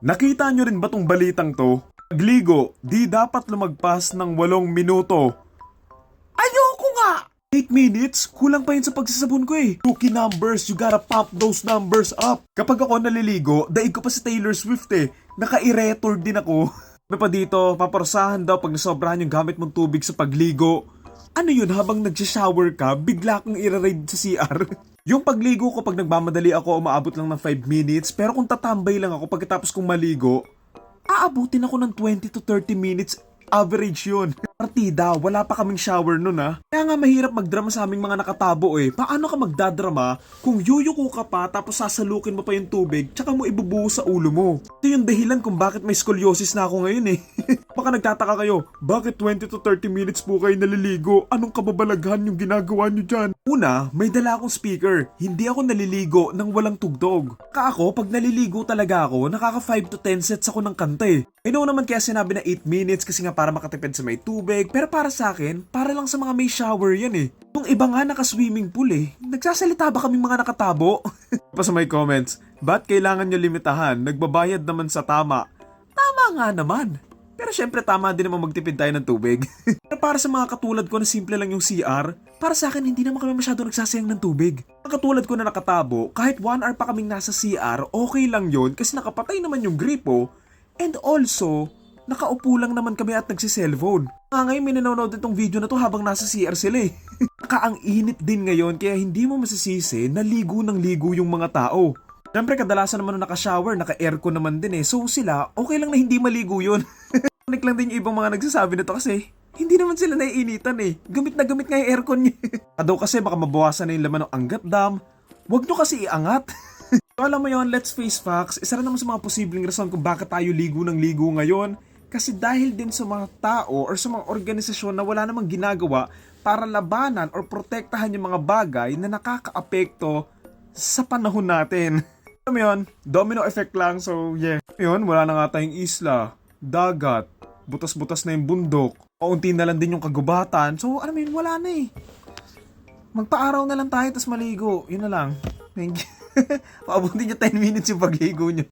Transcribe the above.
Nakita nyo rin ba tong balitang to? Pagligo, di dapat lumagpas ng walong minuto. Ayoko nga! 8 minutes? Kulang pa yun sa pagsasabon ko eh. Rookie numbers, you gotta pump those numbers up. Kapag ako naliligo, daig ko pa si Taylor Swift eh. Naka-eretor din ako. May pa dito, paparosahan daw pag nasobrahan yung gamit mong tubig sa pagligo. Ano yun, habang nagsha-shower ka, bigla kang ira-raid sa CR? yung pagligo ko pag nagmamadali ako, umaabot lang ng 5 minutes. Pero kung tatambay lang ako pagkatapos kong maligo, aabutin ako ng 20 to 30 minutes. Average yun. Partida, wala pa kaming shower nun ah. Kaya nga mahirap magdrama sa aming mga nakatabo eh. Paano ka magdadrama kung yuyuko ka pa tapos sasalukin mo pa yung tubig tsaka mo ibubuhos sa ulo mo? Ito yung dahilan kung bakit may scoliosis na ako ngayon eh. Baka nagtataka kayo, bakit 20 to 30 minutes po kayo naliligo? Anong kababalaghan yung ginagawa nyo dyan? Una, may dala akong speaker. Hindi ako naliligo nang walang tugtog. Ka ako, pag naliligo talaga ako, nakaka 5 to 10 sets ako ng kanta eh. I know naman kaya sinabi na 8 minutes kasi nga para makatipid sa may tubig. Pero para sa akin, para lang sa mga may shower yan eh. Yung iba nga naka-swimming pool eh. Nagsasalita ba kami mga nakatabo? pa sa may comments, ba't kailangan nyo limitahan? Nagbabayad naman sa tama. Tama nga naman. Pero syempre tama din naman magtipid tayo ng tubig. Pero para sa mga katulad ko na simple lang yung CR, para sa akin hindi naman kami masyado nagsasayang ng tubig. Mga katulad ko na nakatabo, kahit 1 hour pa kaming nasa CR, okay lang yon kasi nakapatay naman yung gripo. And also, nakaupo lang naman kami at nagsiselfone. Nga ngayon may nanonood itong video na to habang nasa CR sila eh. Naka ang init din ngayon kaya hindi mo masisisi na ligo ng ligo yung mga tao. Siyempre kadalasan naman naka-shower, naka-aircon naman din eh. So sila, okay lang na hindi maligo yun. Connect lang din yung ibang mga nagsasabi nito kasi hindi naman sila naiinitan eh. Gamit na gamit nga yung aircon niya. Adaw kasi baka mabawasan na yung laman ng angat dam. Huwag nyo kasi iangat. so alam mo yon, let's face facts. Isa rin naman sa mga posibleng rason kung bakit tayo ligo ng ligo ngayon. Kasi dahil din sa mga tao or sa mga organisasyon na wala namang ginagawa para labanan or protektahan yung mga bagay na nakakaapekto sa panahon natin. Alam yun, domino effect lang. So yeah. Yun, wala na nga tayong isla, dagat, butas-butas na yung bundok. Kaunti na lang din yung kagubatan. So alam mo yun, wala na eh. Magpa-araw na lang tayo tapos maligo. Yun na lang. Thank you. Paabutin nyo 10 minutes yung pagligo nyo.